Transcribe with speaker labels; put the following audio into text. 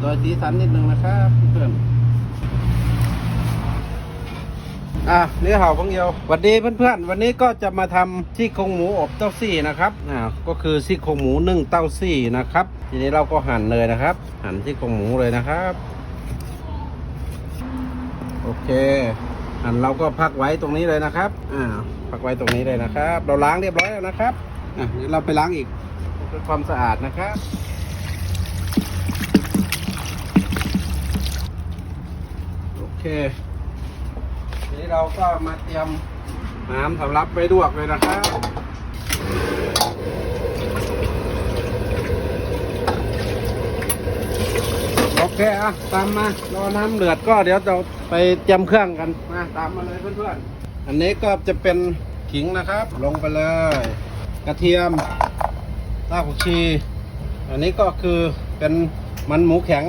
Speaker 1: โดยสีสันนิดนึงนะครับเพื่อนอะเนื้อเห่าของเดียวสวัสดีเพื่อนๆ วันนี้ก็จะมาทำซี่โครงหมูอบเต้าซี่นะครับอ่าก็คือซี่โครงหมูนึ่งเต้าซี่นะครับ ทีนี้เราก็หั่นเลยนะครับ หั่นซี่โครงหมูเลยนะครับ โอเค หั่นเราก็พักไว้ตรงนี้เลยนะครับอ่าพักไว้ตรงนี้เลยนะครับ เราล้างเรียบร้อยแล้วนะครับอะเดี๋ยวเราไปล้างอีกเพื่อความสะอาดนะครับ โอเค ทีนี้เราก็มาเตรียมน้ำสำรับไว้ดวกเลยนะครับโอเคอะตามมารอน้ำเดือดก็เดี๋ยวเราไปเตรียมเครื่องกันมาตามมาเลยเพื่อนๆอันนี้ก็จะเป็นขิงนะครับ ลงไปเลย กระเทียมรากผักชี อันนี้ก็คือเป็นมันหมูแข็ง